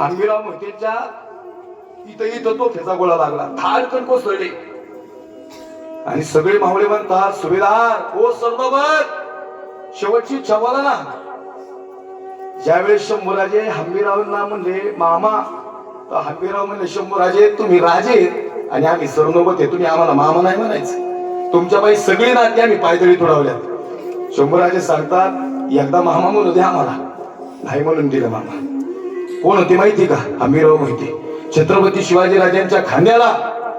हंबीराव मोहितेच्या इथं इथं तो फेचा गोळा लागला. धाडकन कोसळले. आणि सगळे मावळे म्हणतात सुभेदार हो ओ सरनोबत शेवटची छवाला ना. ज्यावेळेस शंभूराजे हंबीरावांना म्हणले मामा तर हंबीराव म्हणले शंभूराजे तुम्ही राजे आणि आम्ही सरनोबत आहे. तुम्ही आम्हाला मामा नाही म्हणायचं. तुमच्या बाई सगळी नाती आम्ही पायदळी तुडवल्यात. शंभूराजे सांगतात एकदा मामा म्हणू द्या आम्हाला. नाही म्हणून दिलं मामा. कोण होती माहिती का? हमीराव मोहिते. छत्रपती शिवाजी राजांच्या खांद्याला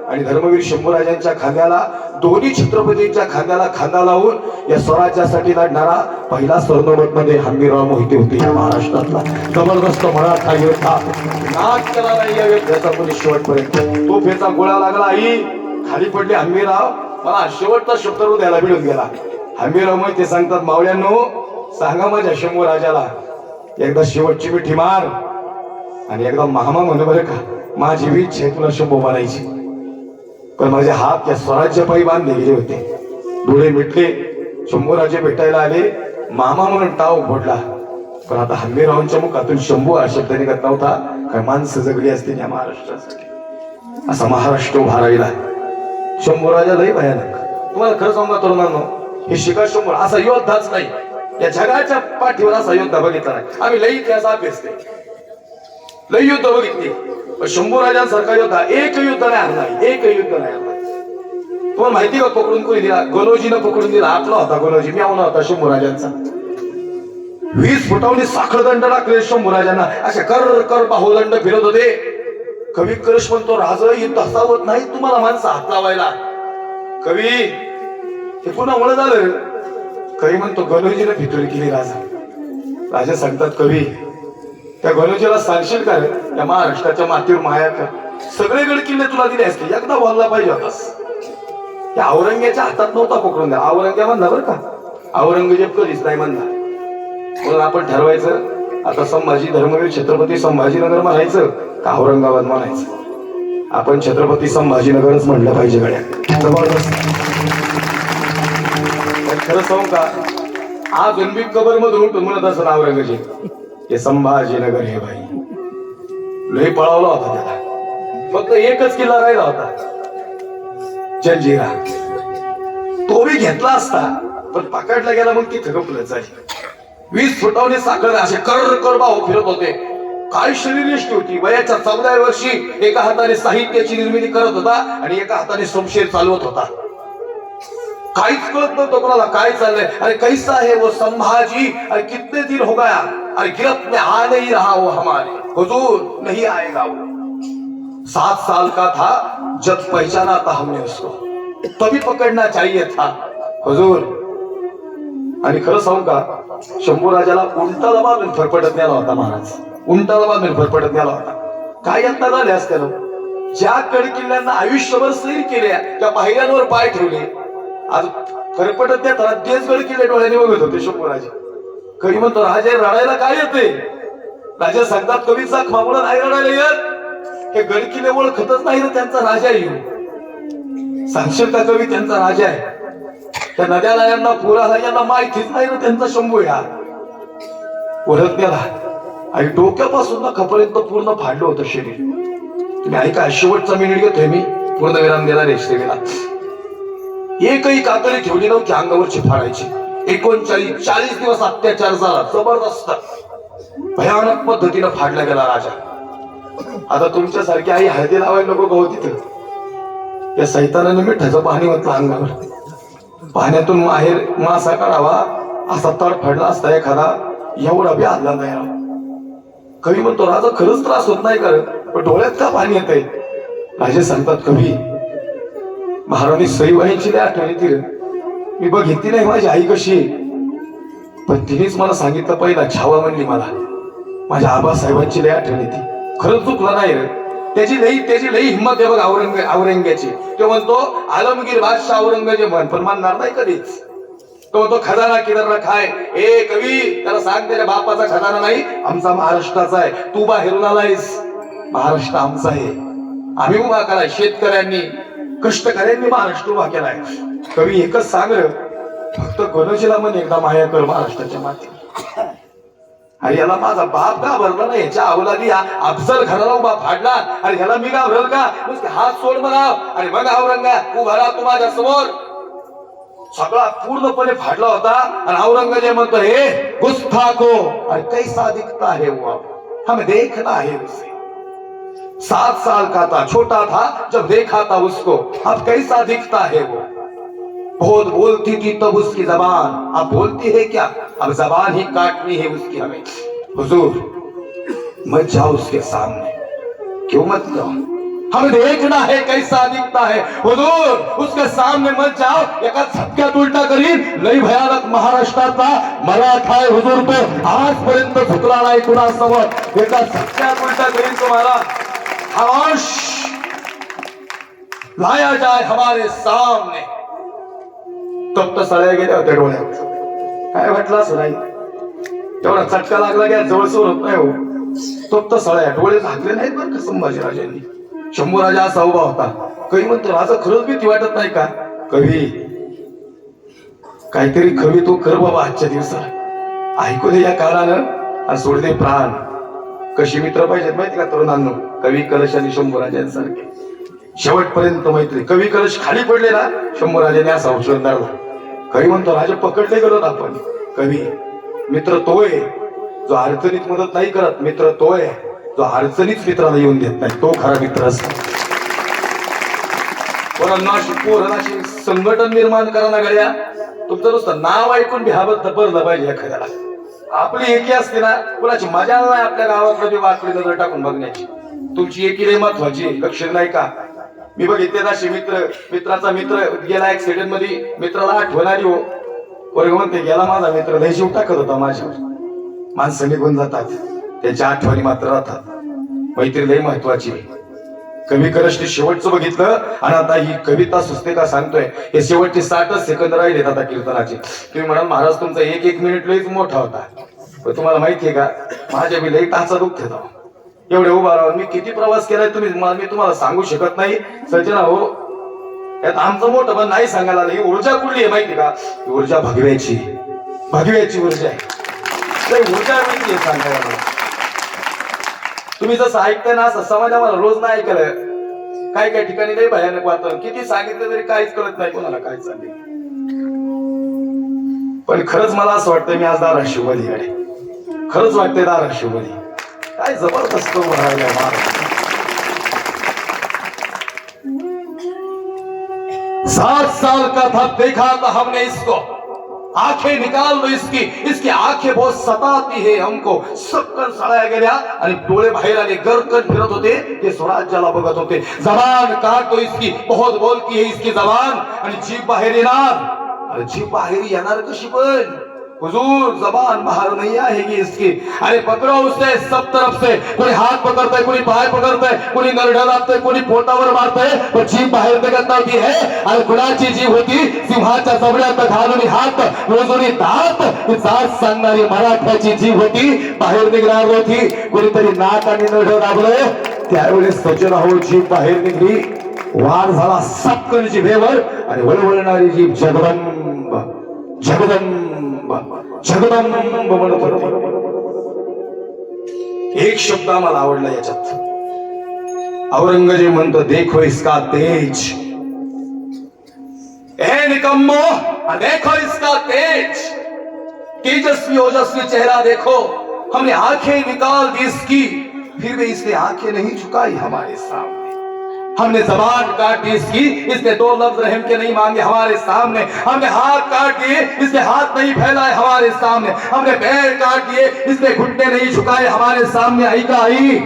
आणि धर्मवीर शंभूराजांच्या खांद्याला दोन्ही छत्रपतींच्या खांद्याला खांदा लावून या स्वराज्यासाठी लढणारा पहिला स्वर्णवटमध्ये हंबीराव मोहिते होते या महाराष्ट्रातला. जबरदस्त मराठा योद्धा. नाच केला नाही या योद्ध्याचा कोणी शेवटपर्यंत. तो फेचा गोळा लागला आई खाली पडले हंबीराव मला शेवटचा शब्द द्यायला मिळून गेला. हंबीराव मोहिते सांगतात मावळ्यांनो सांगा माझ्या शंभू राजाला. एकदा शेवटची मिठी मार. आणि एकदा महामा म्हणलं बरं का माझी वीज छे तुला शंभू मारायची पण माझे हात या स्वराज्य पायी बांधले गेले होते. डोळे मिटले शंभूराजे भेटायला आले. मामा म्हणून टाव फोडला. पण आता हंबीरावांच्या मुखातून शंभू हा शब्द निघत नव्हता. काय माणसं जगली असते या महाराष्ट्रासाठी. असा महाराष्ट्र उभारायला शंभू शंभूराजा लई भयानक. तुम्हाला खरं सांगा तरुणांनो हे शिकार शंभू असा योद्धाच नाही. या जगाच्या पाठीवर असा योद्धा बघितला नाही. आम्ही लई इतिहास अभ्यासते लय युद्ध बघितली. पण शंभू राजांसारखा योद्धा एक युद्ध नाही हरला एक युद्ध नाही हरला तुम्हाला माहिती का पकडून कोणी दिला? गणोजीनं पकडून दिला. आपला होता गणोजी मी होता शंभू राजांचा. वीस फुटावली साखळदंड टाकले शंभू राजांना. असे कर कर बाहुदंड फिरत होते. कवी करश म्हणतो राज युद्ध हसावत नाही तुम्हाला माणसं हात लावायला. कवी हे पुन्हा मुळे झालं. कवी म्हणतो गणोजीनं फितुरी केली राजा. राजा सांगतात कवी त्या गणोजीला सांगशील काय त्या महाराष्ट्राच्या मातीवर माया कर. सगळे गड किल्ले तुला दिले असते. एकदा बोलला पाहिजे होतास त्या औरंग्याच्या हातात नव्हता पकडून द्या औरंग्या म्हणला बरं का? औरंगजेब कधीच नाही म्हणला. म्हणून आपण ठरवायचं आता संभाजी धर्मवीर छत्रपती संभाजीनगर म्हणायचं का औरंगाबाद म्हणायचं? आपण छत्रपती संभाजीनगरच म्हणलं पाहिजे गड्या. खरं सांगू का? आज अनबी कबर मधून उठून म्हणत असं औरंगजेब. ते संभाजीनगर हे भाई. लय पळवला होता त्याला. फक्त एकच किल्ला राहिला होता. जंजिरा. तो बी घेतला असता पण पकडला गेला मग ती थकपलं झाली वीस फुटावने साखर असे कर कर भाऊ फिरत होते. काय शरीरनिष्ठी होती? वयाच्या चौदा वर्षी एका हाताने साहित्याची निर्मिती करत होता आणि एका हाताने समशेर चालवत होता. काहीच कळत नव्हतं कोणाला काय चाललंय. अरे कैसा आहे वो संभाजी? अरे कितने दिन हो गया? अरे में आ नहीं रहा वो हमारे। हुजूर नहीं आएगा वो। सात साल का था जब पहचाना था हमने उसको। तभी पकड़ना चाहिए था। हुजूर आणि खरं सांगू का शंभू राजाला उंटाला बांधून फरफटत नेला होता महाराज. उंटाला बांधून फरफटत नेला होता. काय यत्न झाले असते ज्या गड किल्ल्यांना आयुष्यभर सैर केल्या त्या पायऱ्यांवर पाय ठेवले. आज फरफटत नेताना तेच गड किल्ले डोळ्याने बघत होते शंभूराजे कधी म्हणतो राजे रडायला काय येते राजा सांगतात कवीचा खामुळं नाही रडायला येत. हे गड किल्ले ओळखतच नाही ना त्यांचा राजा येऊ. सांगशील का कवी त्यांचा राजा आहे? त्या नद्या नाल्यांना पुराला यांना माहितीच नाही ना त्यांचा शंभू या. ओळख त्याला आणि डोक्यापासून ना खपर्यंत पूर्ण फाडलं होतं शरीर तुम्ही ऐका शेवटचा मिनिट घेतोय मी. पूर्ण विराम देणार आहे सेवेला एकही कातडी ठेवली नव्हती अंगावरची फाडायची. एकोणचाळीस चाळीस दिवस अत्याचार झाला जबरदस्त. भयानक पद्धतीनं फाडला गेला राजा. आता तुमच्यासारखी आई हळदी लावायला नको गहो तिथं. या सैतानानं मिठाचं पाणी म्हटलं अंगावर. पाण्यातून माहेर मासा काढावा असा तड फडला असता एखादा एवढा बी आदला नाही राव. कवी म्हणतो राजा खरंच त्रास होत नाही कर पण डोळ्यात का पाणी येत आहे राजे सांगतात कवी महाराणी सईबाईंची नाही आठवणी ती मी बघितली नाही माझी आई कशी पण तिनेच मला सांगितलं पहिला छावा म्हणली मला. माझ्या आबासाहेबांची लय आठवण येते. खरंच चुकलं नाही रे. त्याची लई त्याची लई हिंमत आहे बघ औरंग औरंग्याची. तो म्हणतो आलमगीर बादशाह औरंगजेब म्हण पण मानणार नाही कधीच. तो म्हणतो खजाना किनारा खाय. ए कवी त्याला सांग त्याच्या बापाचा खजाना नाही आमचा महाराष्ट्राचा आहे. तू बाहेरून आलायस. महाराष्ट्र आमचा आहे. आम्ही उभा करा शेतकऱ्यांनी कष्टकऱ्यांनी महाराष्ट्र उभा केलाय कवी एकच सांग फक्त गणोजीला म्हण एकदा माया कर महाराष्ट्राच्या माती. अरे याला माझा बाप घाबरला नाही याच्या अवलादी अफजल घराला उभा फाडला. अरे ह्याला मी घाबरल का? नुसते हात सोड म्हणाव आणि मग औरंगा उभा राहा तू माझ्यासमोर. सगळा पूर्णपणे फाडला होता. आणि औरंगजेब म्हणतो हे गुस्ताखो. अरे कैसा दिखता है वो हो अब हमें देखना है उसे सात साल का था, छोटा था, जब देखा था उसको, अब कैसा दिखता है वो? बहुत बोलती थी तब उसकी जबान। अब बोलती है क्या? अब जबान ही काटनी है उसकी हमें। हुजूर, मत जाओ उसके सामने। क्यों मत जाओ? हमें देखना है कैसा दिखता है। हुजूर, उसके सामने मत जाओ। एका झटक्यात उलटा करीन। लई भयानक महाराष्ट्राचा मराठा आहे हुजूर तो। आजपर्यंत झुकला नाही कुणासमोर एका झटक्यात उलटा करीन तुम्हाला खामोश। लाया जाए हमारे सामने। तब तर सळ्या गेल्या होत्या डोळ्यात काय म्हटला सुनाई? नाही तेवढा चटका लागला की जवळ सोर होत नाही हो। तब सळ्या डोळे झाकले नाहीत बरं का संभाजीराजांनी शंभू राजा असा उभा होता। कवी म्हणतो राजा खरंच भीती वाटत नाही का? कवी काहीतरी कवी तो कर बाबा आजच्या दिवसात. ऐकू दे या काळानं आणि सोडदे प्राण. कशी मित्र पाहिजेत माहिती का तरुणांनो? कवी कलश आणि शंभू राजांसारखे शेवटपर्यंत मैत्री. कवी कलश खाली पडले ना शंभूराजाने असा उचलून धरला कवी म्हणतो राजा पकडले गेलो आपण. कवी मित्र तोय जो अडचणीत मदत नाही करत मित्र तोय जो अडचणीत मित्राला येऊन देत नाही तो खरा मित्र असतो. पोरांना अशी संघटन निर्माण करा ना गड्या. तुमचं नुसतं नाव ऐकून भ्याबत भरलं पाहिजे एखाद्याला. आपली एकी असते ना कुणाची मजा नाही आपल्या गावातलं जे वाकडी नजर टाकून बघण्याची. तुमची एकी लय महत्वाची आहे. लक्षात नाही का? मी बघितले असे मित्र मित्राचा मित्र गेला ऍक्सिडेंटमध्ये मित्राला आठवणारी हो. पोरग म्हणते गेला माझा मित्र लय जीव टाकत होता माझ्यावर. माणसं निघून जातात त्याच्या आठवणी मात्र राहतात. मैत्री लय महत्वाची आहे. कवी करशने शेवटचं बघितलं. आणि आता ही कविता सुचते सांगतोय. हे शेवटचे साठच सेकंद राहिलेत आता कीर्तनाचे. तुम्ही म्हणाल महाराज तुमचा एक एक मिनिट लईच मोठा होता. पण तुम्हाला माहितीये का? माझ्या मी लई टाचा दुःख घेतो. एवढे उभा राहून मी किती प्रवास केलाय तुम्ही मी तुम्हाला सांगू शकत नाही. सजना हो यात आमचं मोठं पण नाही सांगायला आलं. ही ऊर्जा कुठली आहे माहिती का? ऊर्जा भगव्याची. भगव्याची ऊर्जा आहे. ऊर्जा माहिती आहे सांगायला मला. तुम्ही जसं ऐकताय ना असं समाज आम्हाला रोज नाही ऐकलं काय काय ठिकाणी नाही भयानक वातावरण. किती सांगितलं तरी काहीच कळत नाही कोणाला काय चाललंय पण खरंच मला असं वाटतं मी आज धाराशिवमध्ये आहे. खरंच वाटतंय धाराशिवमध्ये. काय जबरदस्त म्हणायला राहिलंय सात साल का था देखा था हमने इसको. आंखें निकाल लो इसकी। इसकी आंखें बहुत सताती है हमको। सबकन सळाया गेल्या आणि डोळे बाहेर आले गरकन फिरत होते ते स्वराज्याला बघत होते। जबान काढतो इसकी। बहुत बोलती है इसकी जबान। आणि जीभ बाहेर येणार। अरे जीभ बाहेर येणार कशी पण। हुजूर जबान बाहर नहीं आएगी इसकी। अरे पकड़ो उसे सब तरफ से। कोणी हात पकडतंय कोणी पाय पकडतंय कोणी नरडा लागतंय कोणी पोटावर मारतंय पण जीभ बाहेर निघत नव्हती है। आणि कुणाची जीभ होती सिंहाच्या जबड्यात घालून हात रोजून दात जात सांगणारी मराठ्याची जीभ होती बाहेर निघणार नव्हती कोणीतरी नाक आणि नरड दाबलंय त्यावेळेस सज्जन हो जीभ बाहेर निघली वार झाला सपकन जिभेवर आणि वळवळणारी जीभ जगदंब जगदंब जगदंब एक शब्द आम्हाला आवडला याच्यात. औरंगज़ेब देखो इसका तेज. ए निकम्मो, देखो इसका तेज. तेजस्वी, ओजस्वी चेहरा देखो। हमने आँखें निकाल दी इसकी, फिर भी इसने आँखें नहीं झुकाई हमारे सामने. हमने जबान काट दी इसकी, इसने दो लफ्ज रहम के नहीं मांगे हमारे सामने। हमने हाथ काट दिए, इसने हाथ नहीं फैलाए हमारे सामने। हमने पैर काट दिए, इसने घुटने नहीं झुकाए हमारे सामने। आई का आई।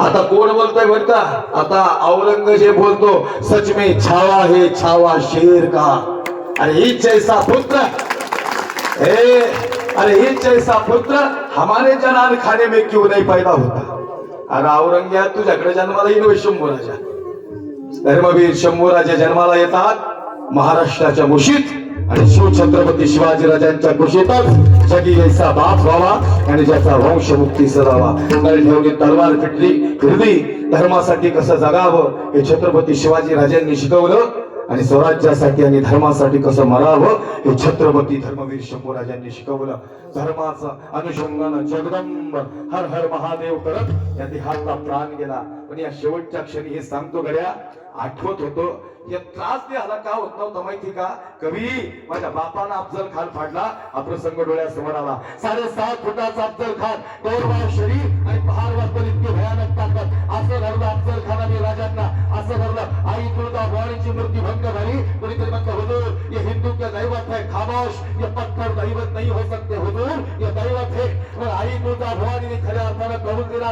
आता कोण बोलतोय का आता औरंगज़ेब बोलतो, सच में छावा है, छावा शेर का। अरे ही जैसा पुत्र अरे ही जैसा पुत्र हमारे जनान खाने में क्यों नहीं पैदा होता? आणि औरंग्या तुझ्याकडे जन्माला येईल शंभू राजा धर्मवीर शंभू राजा जन्माला येतात महाराष्ट्राच्या मुशीत आणि शिवछत्रपती शिवाजी राजांच्या कुशीतच सगळी जैसा बाप व्हावा आणि ज्याचा वंश मुक्ती सरावा. ठेवली तलवार फिटली फिरली धर्मासाठी कसं जगावं हे छत्रपती शिवाजी राजांनी शिकवलं. आणि स्वराज्यासाठी आणि धर्मासाठी कसं मरावं हे छत्रपती धर्मवीर शंभूराजांनी शिकवलं. धर्माचं अनुषंगानं जगदंब हर हर महादेव करत या देहाचा प्राण गेला. पण या शेवटच्या क्षणी हे सांगतो गड्या आठवत होतो त्रास द्यायला का होत नव्हता माहिती का? कवी माझ्या बापानं अफजल खान फाडला हा प्रसंग डोळ्यासमोर आला. साडेसात फुटाचा अफजल खान गौरव शरीर आणि पहाड वापर इतके भयानक ताकद. असं धरलं अफजल खानाने राजांना. असं धरलं आई तुळजा भवानीची मूर्ती भंग झाली. कोणीतरी म्हणतो हुजूर ये हिंदू के दैवत आहे खामोश.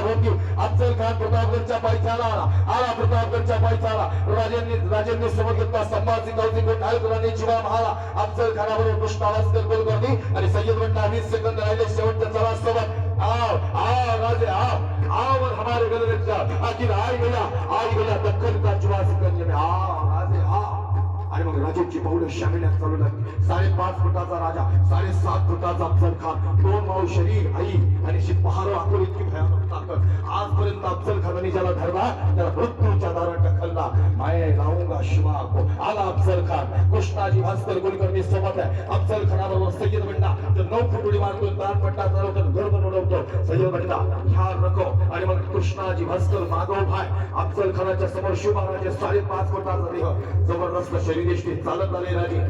अर्थानं होती अफजल खान प्रतापगडच्या पायथ्याला आला. आला प्रतापगडच्या पायथ्याला. राजांनी राजांनी समोर घेतला. संभाजी गौतम ठाकरांनी जीवा महाला अफजल खानाबरोबर कृष्ण आवाजकर गोल करती आणि सय्यद म्हणता वीस सेकंद राहिले. शेवटच्या चला सोबत आओ आओ राजे आओ आओ और हमारे गले आखिर आई गया. आई गया दक्कन का जुआ राजेची पाऊल शामिल्यात चालू लागली साडेपाच फुटाचा राजा साडेसात फुटाचा अफजल खान दोन माऊ शरीर आई आणि शिपहार आकुर इतकी भयानक ताकद. आजपर्यंत अफजल खानाने ज्याला धरला त्याला मृत्यूच्या दारात ढकलला. माये लावूंगा शिवा को आला अफजल खान कृष्णाजी भास्कर कुलकर्णी सोबत आहे अफजल खानाबरोबर सय्यद बंडा तर नऊ फुट उडी मारतो दार पट्टा चालवतो घर बनवलं होतं. सय्यद बंडा ह्या नको आणि मग कृष्णाजी भास्कर माधव भाय अफजल खानाच्या समोर शिवराजे साडेपाच फुटाचा देह जबरदस्त शरीरेष्टी चालत आले राजे.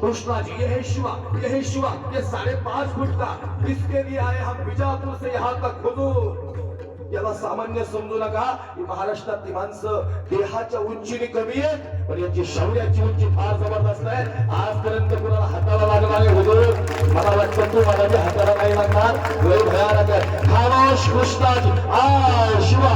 कृष्णाजी ये है शिवा ये है शिवा ये साढ़े पांच फुट का? इसके लिए आए हम बीजापुर से यहाँ तक खुदू याला सामान्य समजू नका ही महाराष्ट्रातली माणसं देहाच्या उंचीने कमी आहेत पण याची शौर्याची उंची फार जबरदस्त आहे आजपर्यंत कुणाला हाताला लागला नाही मला वाटतं तू मला बी हाताला नाही लागणार वय भयानक आहे खामोश कृष्णाज आ शिवा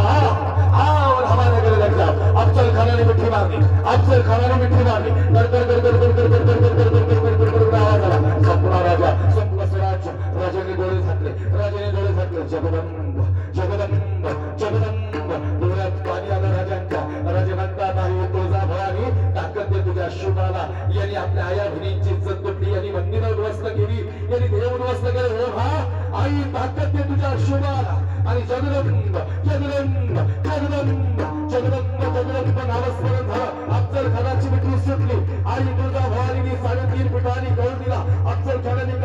आ हमारे गले लग जाओ अफजल खानाने मिठी मारली अफजल खानाने मिठी मारली कर कर कर कर कर कर कर कर कर कर कर कर कर कर कर आवाज आला संपूर्ण राजा संपूर्ण स्वराज्य राजाने डोळे झाकले राजाने डोळे झाकले जगदंब ताकद यांनी आपल्या आया बहिणींची इज्जत तुटली यांनी मंदिर उद्ध्वस्त केली. यांनी देव उद्ध्वस्त केले. हो हा आई ताकद दे तुझ्या शुभाला. आणि जगदंब जगदंब जगदंब जगदंब जगदंब नामस्मरण झालं. अफजल खानाची मिठी सुटली. आई दुर्गा भवानीने साडेतीन फुटांनी कळून दिला. अफजल खानाने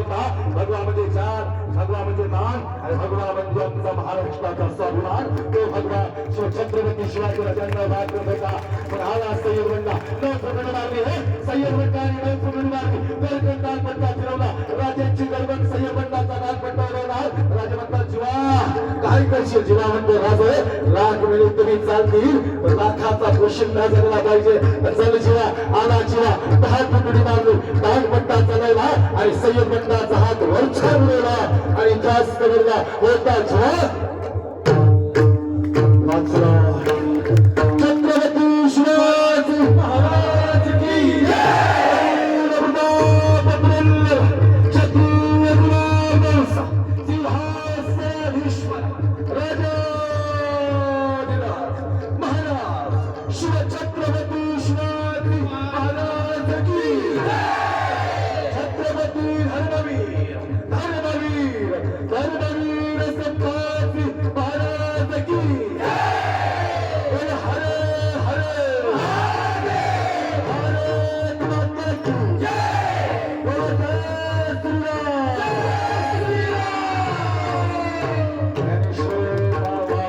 होता. भगवा म्हणजे जात भगवा म्हणजे मान आणि भगवा म्हणजे आमचा महाराष्ट्राचा स्वाभिमान तो भगवा शिव छत्रपती शिवाजी राजांना भाग करत होता. पण आला सय्यद बंडा न फुटण मारली हे सय्यद बंडाने न फुटण मारली गरगण दान पट्टा फिरवला. राजांची गरबण सय्यद बंडाचा दान पट्टा उडवला. राजा म्हणतात जीवा. काय करशील जीवा म्हणतो राजे राग वेळी तुम्ही चालतील. पण लाखाचा न झाला पाहिजे. चल जीवा. आला जीवा. दहा फुटणी मारली दान पट्टा चालवला आणि सय्यद बंडाचा छान आणि जास्त गरजा होता झोप